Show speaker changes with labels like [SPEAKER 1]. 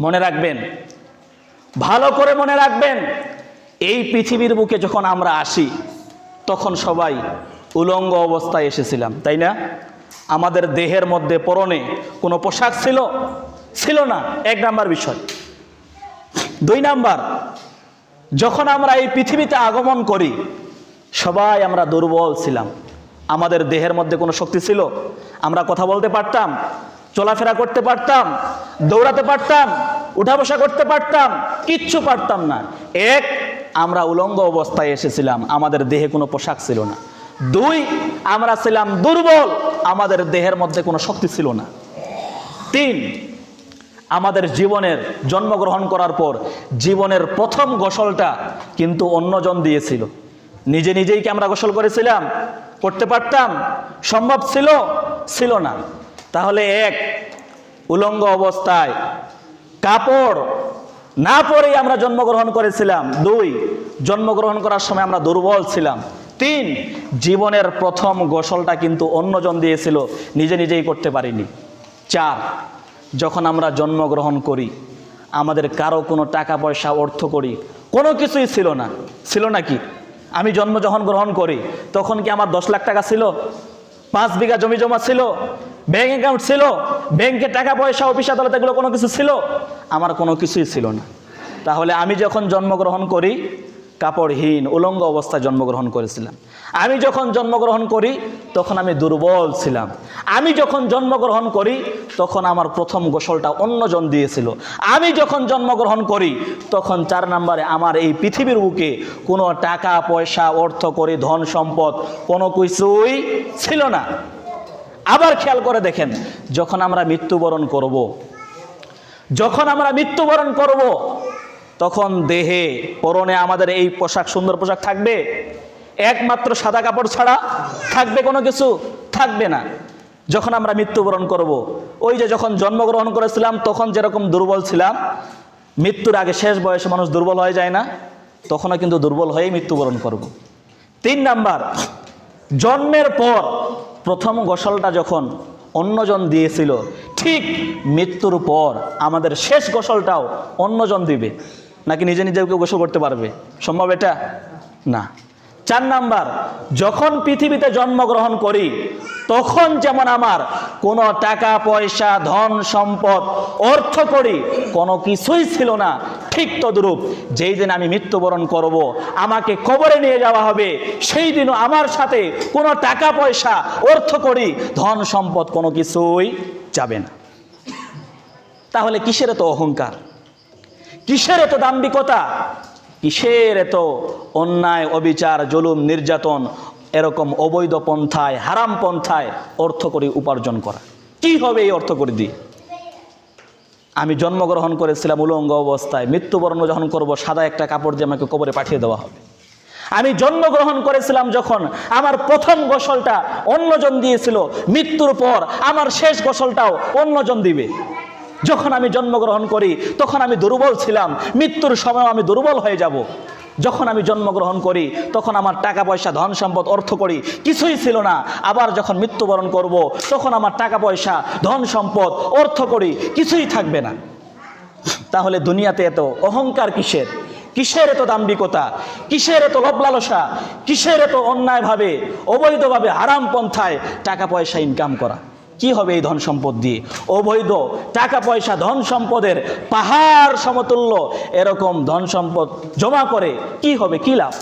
[SPEAKER 1] মনে রাখবেন, ভালো করে মনে রাখবেন, এই পৃথিবীর বুকে যখন আমরা আসি, তখন সবাই উলঙ্গ অবস্থায় এসেছিলাম, তাই না? আমাদের দেহের মধ্যে পরনে কোনো পোশাক ছিল? ছিল না, এক নাম্বার বিষয়। দুই নাম্বার, যখন আমরা এই পৃথিবীতে আগমন করি, সবাই আমরা দুর্বল ছিলাম। আমাদের দেহের মধ্যে কোনো শক্তি ছিল? আমরা কথা বলতে পারতাম চলাফেরা করতে পারতাম, দৌড়াতে পারতাম উঠা বসা করতে পারতাম, কিচ্ছু পারতাম না। এক, আমরা উলঙ্গ অবস্থায় এসেছিলাম, আমাদের দেহে কোনো পোশাক ছিল না। দুই, আমরা ছিলাম দুর্বল, আমাদের দেহের মধ্যে কোনো শক্তি ছিল না। তিন, আমাদের জীবনের জন্মগ্রহণ করার পর জীবনের প্রথম গোসলটা কিন্তু অন্যজন দিয়েছিল। নিজে নিজেই কি আমরা গোসল করেছিলাম? করতে পারতাম? সম্ভব ছিল? ছিল না। তাহলে এক, উলঙ্গ অবস্থায়। কাপড় না পরেই আমরা জন্মগ্রহণ করেছিলাম। দুই, জন্মগ্রহণ করার সময় আমরা দুর্বল ছিলাম। তিন, জীবনের প্রথম গোসলটা কিন্তু অন্যজন দিয়েছিল, নিজে নিজেই করতে পারিনি। চার, যখন আমরা জন্মগ্রহণ করি, আমাদের কারও কোনো টাকা পয়সা, অর্থ করি, কোনো কিছুই ছিল না। ছিল নাকি আমি জন্ম যখন গ্রহণ করি, তখন কি আমার দশ লাখ টাকা ছিল? পাঁচ বিঘা জমি জমা ছিল ব্যাংক অ্যাকাউন্ট ছিল ব্যাংকে টাকা পয়সা অফিস আদালত এগুলো কোনো কিছু ছিল? আমার কোনো কিছুই ছিল না। তাহলে আমি যখন জন্মগ্রহণ করি কাপড়হীন, উলঙ্গ অবস্থায় জন্মগ্রহণ করেছিলাম আমি যখন জন্মগ্রহণ করি, তখন আমি দুর্বল ছিলাম আমি যখন জন্মগ্রহণ করি, তখন আমার প্রথম গোসলটা অন্যজন দিয়েছিল আমি যখন জন্মগ্রহণ করি, তখন চার নম্বরে আমার এই পৃথিবীর বুকে কোনো টাকা, পয়সা, অর্থ, করি ধন, সম্পদ কোনো কিছুই ছিল না আবার খেয়াল করে দেখেন, যখন আমরা মৃত্যুবরণ করব। যখন আমরা মৃত্যুবরণ করব। তখন দেহে, পরনে আমাদের এই পোশাক, সুন্দর পোশাক থাকবে একমাত্র সাদা কাপড় ছাড়া থাকবে কোনো কিছু থাকবে না যখন আমরা মৃত্যুবরণ করব। ওই যে যখন জন্মগ্রহণ করেছিলাম, তখন যেরকম দুর্বল ছিলাম, মৃত্যুর আগে শেষ বয়সে মানুষ দুর্বল হয়ে যায় না, তখনও কিন্তু দুর্বল হয়েই মৃত্যুবরণ করব। তিন নাম্বার, জন্মের পর প্রথম গোসলটা যখন অন্যজন দিয়েছিল, ঠিক মৃত্যুর পর আমাদের শেষ গোসলটাও অন্যজন দিবে নাকি নিজে নিজে কেউ গোসল করতে পারবে? সম্ভব এটা? না। চার নাম্বার, যখন পৃথিবীতে জন্মগ্রহণ করি, তখন যেমন আমার কোনো টাকা, পয়সা, ধন, সম্পদ, অর্থ করি কোনো কিছুই ছিল না। ঠিক তদ্রূপ যেই দিন আমি মৃত্যুবরণ করব, আমাকে কবরে নিয়ে যাওয়া হবে, সেই দিনও আমার সাথে কোনো টাকা, পয়সা, অর্থ করি ধন, সম্পদ কোনো কিছুই যাবে না। তাহলে কিসের এত অহংকার? কিসের এত দাম্ভিকতা কিসের এত অন্যায়, অবিচার, জুলুম, নির্যাতন, এরকম অবৈধ পন্থায়, হারাম পন্থায় অর্থ করি উপার্জন করা? কি হবে এই অর্থ করে দিয়ে? আমি জন্মগ্রহণ করেছিলাম উলঙ্গ অবস্থায়, মৃত্যুবরণ যখন করব, সাদা একটা কাপড় দিয়ে আমাকে কবরে পাঠিয়ে দেওয়া হবে। আমি জন্মগ্রহণ করেছিলাম যখন আমার প্রথম গোসলটা অন্যজন দিয়েছিল, মৃত্যুর পর আমার শেষ গোসলটাও অন্যজন দিবে। যখন আমি জন্মগ্রহণ করি, তখন আমি দুর্বল ছিলাম। মৃত্যুর সময় আমি দুর্বল হয়ে যাব। যখন আমি জন্মগ্রহণ করি, তখন আমার টাকা পয়সা ধন সম্পদ অর্থ করি, কিছুই ছিল না। আবার যখন মৃত্যুবরণ করব, তখন আমার টাকা পয়সা ধন সম্পদ অর্থ করি, কিছুই থাকবে না। তাহলে দুনিয়াতে এত অহংকার কিসের? কিসের এত দাম্ভিকতা? কিসের এত লোভ লালসা কিসের এত অন্যায়ভাবে, অবৈধভাবে হারাম পন্থায় টাকা পয়সা ইনকাম করা? কি হবে এই ধন সম্পদ দিয়ে? অবৈধ টাকা পয়সা ধন সম্পদের পাহাড় সমতুল্য, এরকম ধন সম্পদ জমা করে কি হবে? কি লাভ?